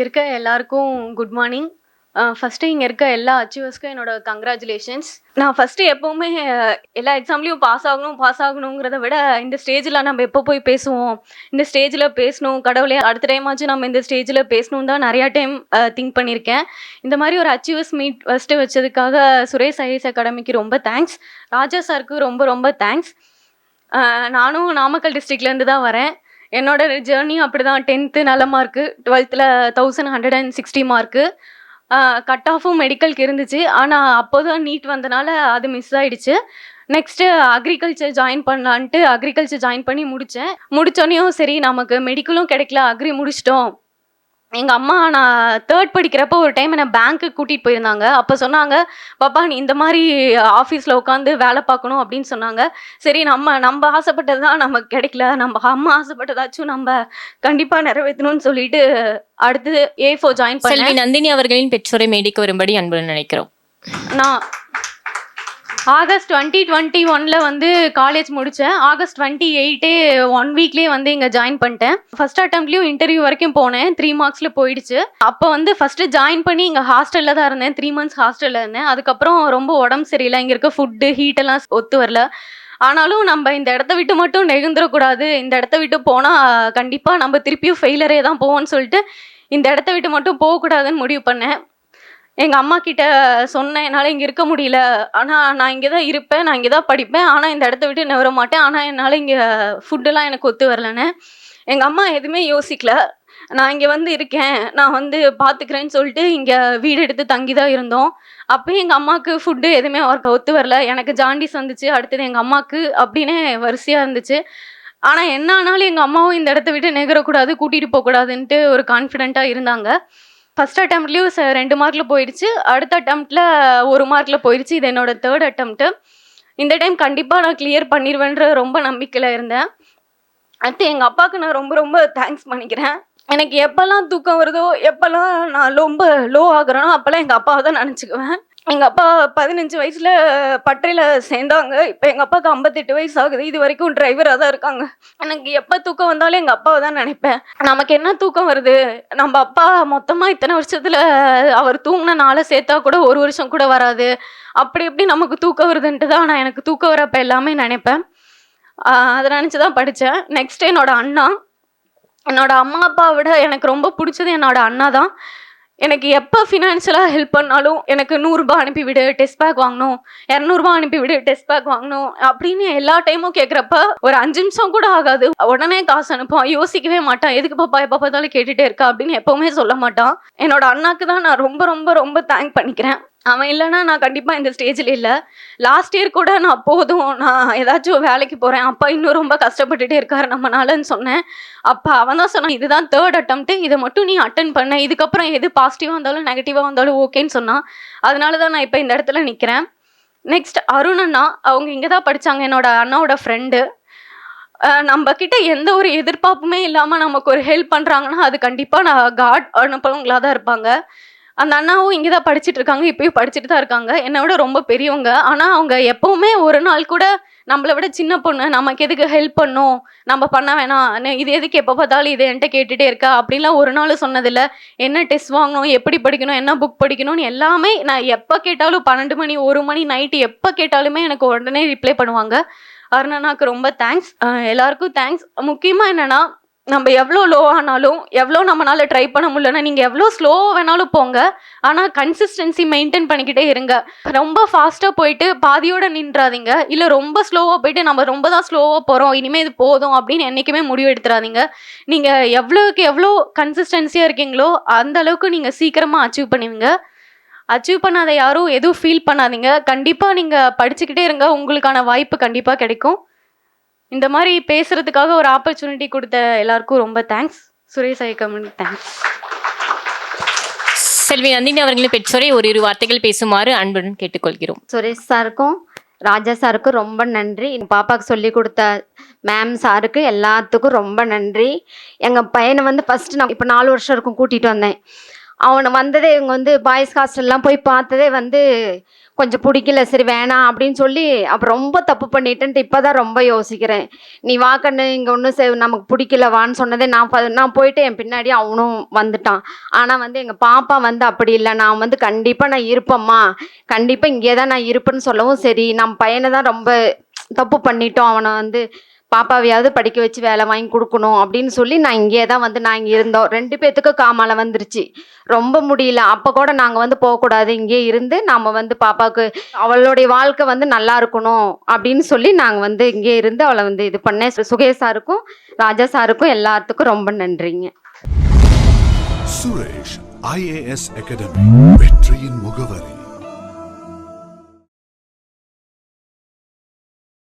இங்கே இருக்க எல்லாருக்கும் குட் மார்னிங் ஃபஸ்ட்டு இங்கே இருக்க எல்லா அச்சீவர்ஸ்க்கும் என்னோட கங்க்ராச்சுலேஷன்ஸ் நான் ஃபஸ்ட்டு எப்போவுமே எல்லா எக்ஸாம்லேயும் பாஸ் ஆகணும் பாஸ் ஆகணுங்கிறத விட இந்த ஸ்டேஜில் நம்ம எப்போ போய் பேசுவோம்? இந்த ஸ்டேஜில் பேசணும் கடவுளே அடுத்த டைமாச்சும் நம்ம இந்த ஸ்டேஜில் பேசணும் தான் நிறையா டைம் திங்க் பண்ணியிருக்கேன். இந்த மாதிரி ஒரு அச்சீவர்ஸ் மீட் ஃபஸ்ட்டு வச்சதுக்காக சுரேஷ் ஐஎஸ் அகாடமிக்கு ரொம்ப தேங்க்ஸ் ராஜா சாருக்கு ரொம்ப ரொம்ப தேங்க்ஸ் நானும் நாமக்கல் டிஸ்ட்ரிக்ட்லேருந்து தான் வரேன். என்னோட ஜேர்னி அப்படி தான் டென்த்து நல்ல மார்க்கு டுவெல்த்தில் thousand hundred and sixty mark cut ஆஃபும் மெடிக்கலுக்கு இருந்துச்சு. ஆனால் அப்போ தான் நீட் வந்தனால அது மிஸ் ஆகிடுச்சு நெக்ஸ்ட்டு அக்ரிகல்ச்சர் ஜாயின் பண்ணலான்ட்டு அக்ரிகல்ச்சர் ஜாயின் பண்ணி முடித்தேன் முடித்தோடனையும் சரி நமக்கு மெடிக்கலும் கிடைக்கல. அக்ரி முடிச்சிட்டோம். எங்கள் அம்மா நான் தேர்ட் படிக்கிறப்போ ஒரு டைம் என்னை பேங்க்குக்கு கூட்டிகிட்டு போயிருந்தாங்க. அப்போ சொன்னாங்க பாப்பா நீ இந்த மாதிரி ஆஃபீஸில் உட்காந்து வேலை பார்க்கணும் அப்படின்னு சொன்னாங்க. சரி நம்ம நம்ம ஆசைப்பட்டது தான் நமக்கு கிடைக்கல. நம்ம அம்மா ஆசைப்பட்டதாச்சும் நம்ம கண்டிப்பாக நிறைவேற்றணும்னு சொல்லிட்டு அடுத்தது A four join Selvi Nandini அவர்களின் பெற்றோரை மேடைக்கு வரும்படி அன்புடன் நினைக்கிறோம். நான் ஆகஸ்ட் டுவெண்ட்டி டுவெண்ட்டி ஒன்ல வந்து காலேஜ் முடித்தேன் ஆகஸ்ட் டுவெண்ட்டி எயிட்டே ஒன் வீக்லேயே வந்து இங்கே ஜாயின் பண்ணிட்டேன். ஃபர்ஸ்ட் அட்டம்ப்ட்லேயும் இன்டர்வியூ வரைக்கும் போனேன். த்ரீ மார்க்ஸில் போயிடுச்சு. அப்போ வந்து ஃபஸ்ட்டு ஜாயின் பண்ணி இங்கே ஹாஸ்டலில் தான் இருந்தேன். த்ரீ மந்த்ஸ் ஹாஸ்டலில் இருந்தேன். அதுக்கப்புறம் ரொம்ப உடம்பு சரியில்லை. இங்கே இருக்க ஃபுட்டு ஹீட்டெல்லாம் ஒத்து வரல. ஆனாலும் நம்ம இந்த இடத்த விட்டு மட்டும் நெகுந்துடக்கூடாது இந்த இடத்த விட்டு போனால் கண்டிப்பாக நம்ம திருப்பியும் ஃபெயிலரே தான் போவோம்னு சொல்லிட்டு இந்த இடத்த விட்டு மட்டும் போகக்கூடாதுன்னு முடிவு பண்ணேன். எங்கள் அம்மா கிட்ட சொன்னேன் என்னால் இங்கே இருக்க முடியல. ஆனால் நான் இங்கே தான் இருப்பேன் நான் இங்கே தான் படிப்பேன். ஆனால் இந்த இடத்த விட்டு நகர மாட்டேன். ஆனால் என்னால் இங்கே ஃபுட்டெல்லாம் எனக்கு ஒத்து வரலன்னு. எங்கள் அம்மா எதுவுமே யோசிக்கல. நான் இங்கே வந்து இருக்கேன் நான் வந்து பார்த்துக்கிறேன்னு சொல்லிட்டு இங்கே வீடு எடுத்து தங்கி தான் இருந்தோம். அப்போயும் எங்கள் அம்மாவுக்கு ஃபுட்டு எதுவுமே அவருக்கு ஒத்து வரல. எனக்கு ஜாண்டிஸ் வந்துச்சு அடுத்தது எங்கள் அம்மாவுக்கு அப்படின்னே வரிசையாக இருந்துச்சு. ஆனால் என்ன ஆனாலும் எங்கள் அம்மாவும் இந்த இடத்த விட்டு நெகரக்கூடாது கூட்டிகிட்டு போகக்கூடாதுன்ட்டு ஒரு கான்ஃபிடென்ட்டாக இருந்தாங்க. ஃபஸ்ட் அட்டம்ப்ட்லேயும் ரெண்டு மார்க்கில் போயிடுச்சு. அடுத்த அட்டம்ப்டில் ஒரு மார்க்கில் போயிடுச்சு. இது என்னோட தேர்ட் அட்டம்ப்ட்டு இந்த டைம் கண்டிப்பாக நான் கிளியர் பண்ணிடுவேன்ற ரொம்ப நம்பிக்கையில் இருந்தேன். அடுத்து எங்கள் அப்பாவுக்கு நான் ரொம்ப ரொம்ப தேங்க்ஸ் பண்ணிக்கிறேன். எனக்கு எப்போல்லாம் தூக்கம் வருதோ எப்போல்லாம் நான் ரொம்ப லோ ஆகுறேனோ அப்போல்லாம் எங்கள் அப்பாவை தான் நினச்சிக்குவேன். எங்கள் அப்பா பதினஞ்சு வயசில் பட்டறையில் சேர்ந்தாங்க. இப்போ எங்கள் அப்பாவுக்கு ஐம்பத்தெட்டு வயசு ஆகுது இது வரைக்கும் டிரைவராக தான் இருக்காங்க. எனக்கு எப்போ தூக்கம் வந்தாலும் எங்கள் அப்பாவை தான் நினைப்பேன். நமக்கு என்ன தூக்கம் வருது? நம்ம அப்பா மொத்தமாக இத்தனை வருஷத்தில் அவர் தூங்கின நாளை சேர்த்தா கூட ஒரு வருஷம் கூட வராது. அப்படி எப்படி நமக்கு தூக்கம் வருதுன்ட்டு தான் நான் எனக்கு தூக்கம் வரப்ப எல்லாமே நினைப்பேன். அதை நினச்சி தான் படித்தேன் நெக்ஸ்ட் என்னோட அண்ணா. என்னோட அம்மா அப்பாவை விட எனக்கு ரொம்ப பிடிச்சது என்னோட அண்ணா தான். எனக்கு எப்போ ஃபினான்ஷியலாக ஹெல்ப் பண்ணாலும் எனக்கு நூறுரூபா அனுப்பிவிடு டெஸ்ட் பேக் வாங்கணும் இரநூறுபா அனுப்பிவிடு டெஸ்ட் பேக் வாங்கணும் அப்படின்னு எல்லா டைமும் கேட்குறப்ப ஒரு அஞ்சு நிமிஷம் கூட ஆகாது. உடனே காசு அனுப்புவான் யோசிக்கவே மாட்டான் எதுக்கு பாப்பா எப்போ பார்த்தாலும் கேட்டுகிட்டே இருக்கா அப்படின்னு எப்போவுமே சொல்ல மாட்டான். என்னோட அண்ணாக்கு தான் நான் ரொம்ப ரொம்ப ரொம்ப தேங்க் பண்ணிக்கிறேன். அவன் இல்லைன்னா நான் கண்டிப்பாக இந்த ஸ்டேஜில் இல்லை. லாஸ்ட் இயர் கூட நான் போதும். நான் ஏதாச்சும் வேலைக்கு போகிறேன் அப்பா இன்னும் ரொம்ப கஷ்டப்பட்டுட்டே இருக்காரு நம்மனாலன்னு சொன்னேன். அப்போ அவன் தான் சொன்னான் இதுதான் தேர்ட் அட்டம்ப்ட்டு இதை மட்டும் நீ அட்டன் பண்ண. இதுக்கப்புறம் எது பாசிட்டிவாக இருந்தாலும் நெகட்டிவாக இருந்தாலும் ஓகேன்னு சொன்னான். அதனால தான் நான் இப்போ இந்த இடத்துல நிற்கிறேன் நெக்ஸ்ட் அருண் அண்ணா அவங்க இங்கே தான் படித்தாங்க என்னோட அண்ணாவோட ஃப்ரெண்டு நம்ம கிட்ட எந்த ஒரு எதிர்பார்ப்புமே இல்லாமல் நமக்கு ஒரு ஹெல்ப் பண்ணுறாங்கன்னா அது கண்டிப்பாக நான் காட் அனுப்புறவங்களா தான் இருப்பாங்க. அந்த அண்ணாவும் இங்கே தான் படிச்சுட்டு இருக்காங்க இப்பயும் படிச்சுட்டு தான் இருக்காங்க. என்னை விட ரொம்ப பெரியவங்க. ஆனால் அவங்க எப்போவுமே ஒரு நாள் கூட நம்மளை விட சின்ன பொண்ணு நமக்கு எதுக்கு ஹெல்ப் பண்ணும்? நம்ம பண்ண வேணாம். இது எதுக்கு எப்போ பார்த்தாலும் இதை என்கிட்ட கேட்டுகிட்டே இருக்கா? அப்படின்லாம் ஒரு நாள் சொன்னதில்லை. என்ன டெஸ்ட் வாங்கணும் எப்படி படிக்கணும் என்ன புக் படிக்கணும்னு எல்லாமே நான் எப்போ கேட்டாலும் பன்னெண்டு மணி ஒரு மணி நைட்டு எப்போ கேட்டாலுமே எனக்கு உடனே ரிப்ளை பண்ணுவாங்க. அருணாக்கு ரொம்ப தேங்க்ஸ் எல்லாருக்கும் தேங்க்ஸ் முக்கியமாக என்னென்னா நம்ம எவ்வளோ லோ ஆனாலும் எவ்வளோ நம்மளால ட்ரை பண்ண முடியலன்னா நீங்கள் எவ்வளோ ஸ்லோ வேணாலும் போங்க. ஆனால் கன்சிஸ்டன்சி மெயின்டைன் பண்ணிக்கிட்டே இருங்க. ரொம்ப ஃபாஸ்ட்டாக போயிட்டு பாதியோடு நின்றாதீங்க. இல்லை ரொம்ப ஸ்லோவாக போயிட்டு நம்ம ரொம்ப தான் ஸ்லோவாக போகிறோம் இனிமேல் இது போதும் அப்படின்னு என்றைக்குமே முடிவு எடுத்துறாதீங்க. நீங்கள் எவ்வளோக்கு எவ்வளோ கன்சிஸ்டன்சியாக இருக்கீங்களோ அந்த அளவுக்கு நீங்கள் சீக்கிரமாக அச்சீவ் பண்ணுவீங்க. அச்சீவ் பண்ணாத யாரும் எதுவும் ஃபீல் பண்ணாதீங்க. கண்டிப்பாக நீங்கள் படிச்சுக்கிட்டே இருங்க. உங்களுக்கான வாய்ப்பு கண்டிப்பாக கிடைக்கும். இந்த மாதிரி பேசுறதுக்காக ஒரு ஆப்பர்ச்சுனிட்டி கொடுத்த எல்லாருக்கும் ரொம்ப தேங்க்ஸ் சுரேஷ் ஐக்கமன் தேங்க்ஸ் செல்வி நந்தினி அவர்களின் பெற்றோரை ஒரு இரு வார்த்தைகள் பேசுமாறு அன்புடன் கேட்டுக்கொள்கிறோம். சுரேஷ் சாருக்கும் ராஜா சாருக்கும் ரொம்ப நன்றி. எங்கள் பாப்பாவுக்கு சொல்லி கொடுத்த மேம் சாருக்கு எல்லாத்துக்கும் ரொம்ப நன்றி. எங்கள் பையனை வந்து ஃபஸ்ட்டு நான் இப்போ நாலு வருஷம் இருக்கும் கூட்டிகிட்டு வந்தேன். அவனை வந்ததே இவங்க வந்து பாய்ஸ் ஹாஸ்டல்லாம் போய் பார்த்ததே வந்து கொஞ்சம் பிடிக்கல சரி வேணாம் அப்படின்னு சொல்லி அப்போ ரொம்ப தப்பு பண்ணிட்டேன்ட்டு இப்போ தான் ரொம்ப யோசிக்கிறேன். நீ வா கண்ணு இங்கே ஒன்றும் செ நமக்கு பிடிக்கல வான்னு சொன்னதே நான் ப- நான் போயிட்டு என் பின்னாடி அவனும் வந்துட்டான். ஆனால் வந்து எங்கள் பாப்பா வந்து அப்படி இல்லை. நான் வந்து கண்டிப்பாக நான் இருப்பேம்மா. கண்டிப்பாக இங்கே தான் நான் இருப்பேன்னு சொல்லவும் சரி. நம்ம பையனை தான் ரொம்ப தப்பு பண்ணிட்டோம். அவனை வந்து பாப்பாவையாவது படிக்க வச்சு வேலை வாங்கி கொடுக்கணும் அப்படின்னு சொல்லி நான் இங்கே தான் வந்து நான் இங்கே இருந்தோம். ரெண்டு பேர்த்துக்கும் காமாலை வந்துருச்சு. ரொம்ப முடியல. அப்போ கூட நாங்கள் வந்து போகக்கூடாது. இங்கே இருந்து நாம் வந்து பாப்பாவுக்கு அவளுடைய வாழ்க்கை வந்து நல்லா இருக்கணும் அப்படின்னு சொல்லி நாங்கள் வந்து இங்கே இருந்து அவளை வந்து இது பண்ணேன். சுகேஷ் சாருக்கும் ராஜா சாருக்கும் எல்லாத்துக்கும் ரொம்ப நன்றிங்க. சுரேஷ் ஐஏஎஸ் அகாடமி வெற்றியின் முகவரி.